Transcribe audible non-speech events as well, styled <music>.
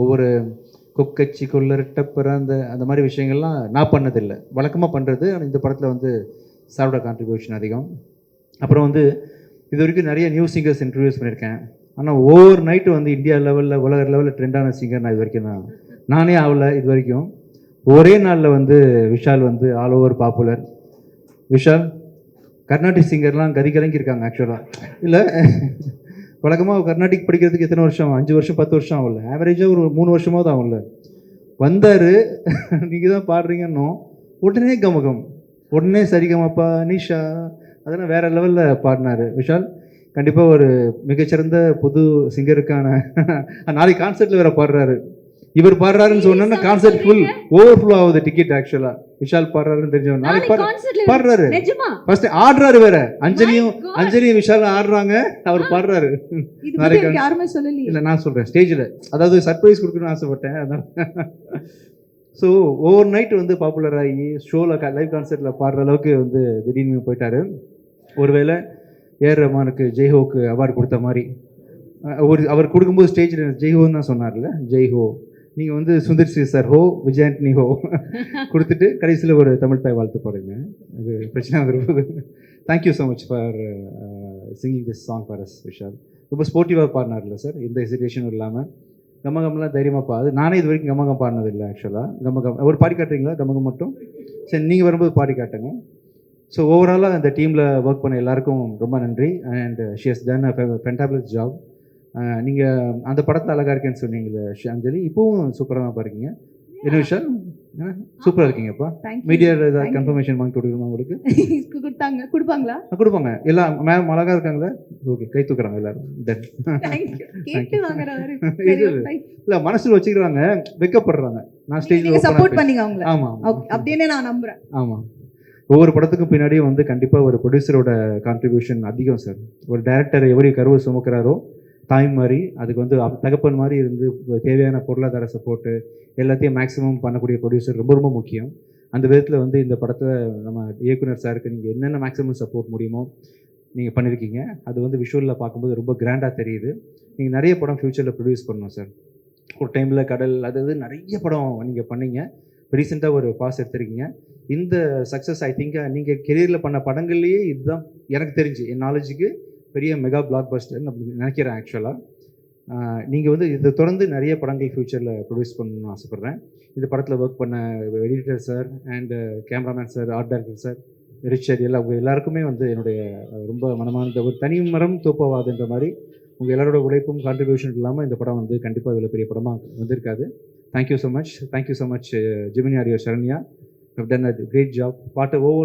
ஒவ்வொரு கொக்கச்சி கொள்ளரட்ட பிறந்த அந்த மாதிரி விஷயங்கள்லாம் நான் பண்ணதில்லை. வழக்கமாக பண்ணுறது ஆனால் இந்த படத்தில் வந்து சாரோட கான்ட்ரிபியூஷன் அதிகம். அப்புறம் வந்து இது வரைக்கும் நிறைய நியூ சிங்கர்ஸ் இன்ட்ரடியூஸ் பண்ணியிருக்கேன். ஆனால் ஓவர் நைட்டு வந்து இந்தியா லெவலில் உலக லெவலில் ட்ரெண்டான சிங்கர் நான் இது வரைக்கும் தான் நானே ஆகலை இது வரைக்கும். ஒரே நாளில் வந்து விஷால் வந்து all over popular Vishal Carnatic சிங்கர்லாம் கதி கலங்கியிருக்காங்க ஆக்சுவலாக இல்லை வழக்கமாக கர்நாடிக் படிக்கிறதுக்கு எத்தனை வருஷம்? அஞ்சு வருஷம் பத்து வருஷம் ஆகல. ஆவரேஜாக ஒரு மூணு தான் ஆகும்ல. வந்தார். <laughs> நீங்கள் தான் பாடுறீங்கன்னோ உடனே கமகம். உடனே சரிகமப்பா நிஷா. அதெல்லாம் வேற லெவலில் பாடினார். விஷால் கண்டிப்பாக ஒரு மிகச்சிறந்த புது சிங்கருக்கான <laughs> நாளைக்கு கான்சர்ட்டில் வேறு பாடுறாரு. இவர் பாடுறாருன்னு சொன்னா கான்சர்ட் ஃபுல் ஓவர் ஃப்ளோ ஆகுது டிக்கெட் ஆக்சுவலா விஷால் பாடுறாருன்னு தெரிஞ்சவன். நாளைக்கு பாடுறாரு. ஃபர்ஸ்ட் ஆடுறாரு வேற. அஞ்சலியும். அஞ்சலியும் விஷாலும் ஆடுறாங்க. அவர் பாடுறாரு. நாளைக்கு யாருமே சொல்லலையே. இல்ல நான் சொல்றேன். ஸ்டேஜ்ல அதாவது சர்ப்ரைஸ் கொடுக்கணும்னு ஆசைப்பட்டேன். அதனால ஸோ ஓவர் நைட் வந்து பாப்புலர் ஆகி ஷோவில் லைவ் கான்சர்ட்டில் பாடுற அளவுக்கு வந்து திடீர்னு போயிட்டாரு. ஒருவேளை ஏஆர் ரஹ்மானுக்கு ஜெய்ஹோக்கு அவார்டு கொடுத்த மாதிரி. ஒரு அவர் கொடுக்கும்போது ஸ்டேஜில் ஜெய்ஹோன்னு தான் சொன்னார்ல. ஜெய்ஹோ. நீங்கள் வந்து சுந்தர் சி சார் ஹோ விஜயாண்டனி ஹோ <laughs> கொடுத்துட்டு கடைசியில் ஒரு தமிழ் தாய் வாழ்த்து பாடுங்க. அது பிரச்சனை வந்துருப்போது thank you so much for singing this song for us Vishal ரொம்ப ஸ்போர்ட்டிவாக பாடினார்ல சார் எந்த ஹெசிடேஷனும் இல்லாமல் கமகம்லாம் தைரியமாக பாடு. நானே இது வரைக்கும் கமகம் பாடினது இல்லை ஆக்சுவலாக கமகம் ஒரு பாடி காட்டுறீங்களா? கமகம் மட்டும்? சரி நீங்கள் வரும்போது பாடி காட்டுங்க. ஸோ ஓவராலாக அந்த டீமில் ஒர்க் பண்ண எல்லாருக்கும் ரொம்ப நன்றி. And she has done fantabulous job நீங்கள் அந்த படத்தில் அழகாக இருக்கேன்னு சொன்னீங்களே அஞ்சலி இப்போவும் சூப்பராக தான் பாருங்க என்ன விஷயம்? சூப்பராக இருக்கீங்கப்பா Thank you. மீடியா ஏதாவது. கன்ஃபர்மேஷன் வாங்கி கொடுக்கணுமா உங்களுக்கு? <laughs> கொடுத்தாங்க. கொடுப்பாங்களா? கொடுப்பாங்க. எல்லாம் மேம் அழகாக இருக்காங்களா? ஓகே கை தூக்குறாங்க எல்லாரும். <laughs> <laughs> இல்லை மனசில் வச்சுக்கிறாங்க. வெக்கப்படுறாங்க. நான் நீங்க சப்போர்ட் ஸ்டேஜில் பண்ணீங்க அவங்கள. ஆமாம் அப்படின்னு நான் நம்புறேன். ஆமாம் ஒவ்வொரு படத்துக்கும் பின்னாடியும் வந்து கண்டிப்பாக ஒரு ப்ரொடியூசரோட கான்ட்ரிபியூஷன் அதிகம் சார் ஒரு டைரக்டர் எவரி கருவை சுமக்கிறாரோ தாய் மாதிரி அதுக்கு வந்து அப்- தகப்பன் மாதிரி இருந்து தேவையான பொருளாதார சப்போர்ட்டு எல்லாத்தையும் மேக்ஸிமம் பண்ணக்கூடிய ப்ரொடியூசர் ரொம்ப ரொம்ப முக்கியம். அந்த விதத்தில் வந்து இந்த படத்தில் நம்ம இயக்குனர் சாருக்கு நீங்கள் என்னென்ன மேக்ஸிமம் சப்போர்ட் முடியுமோ நீங்கள் பண்ணியிருக்கீங்க அது வந்து விஷுவலில் பார்க்கும்போது ரொம்ப கிராண்டாக தெரியுது. நீங்கள் நிறைய படம் ஃப்யூச்சரில் ப்ரொடியூஸ் பண்ணணும் சார் ஒரு டைமில் கடல் அது இது நிறைய படம் நீங்கள் பண்ணீங்க. ரீசெண்டாக ஒரு பாஸ் எடுத்திருக்கீங்க. இந்த சக்ஸஸ் ஐ திங்க் நீங்கள் கெரியரில் பண்ண படங்கள்லேயே இதுதான் எனக்கு தெரிஞ்சு என் நாலேஜுக்கு பெரிய மெகா பிளாக் பஸ்டர்னு அப்படி நினைக்கிறேன் ஆக்சுவலாக நீங்கள் வந்து இதை தொடர்ந்து நிறைய படங்கள் ஃப்யூச்சரில் ப்ரொடியூஸ் பண்ணணும்னு ஆசைப்பட்றேன். இந்த படத்தில் ஒர்க் பண்ண editor sir and cameraman sir art director sir richer எல்லாம் உங்கள் எல்லாருக்குமே வந்து என்னுடைய ரொம்ப மனமார்ந்த ஒரு தனி மரம் தோப்பவாதுன்ற மாதிரி உங்கள் எல்லாரோட உழைப்பும் கான்ட்ரிபியூஷன் இல்லாமல் இந்த படம் வந்து கண்டிப்பாக இவ்வளோ பெரிய படமாக வந்திருக்காது. Thank you so much thank you so much chimney ஆரியோ Saranya. How done a great job பாட்டு ஓவர்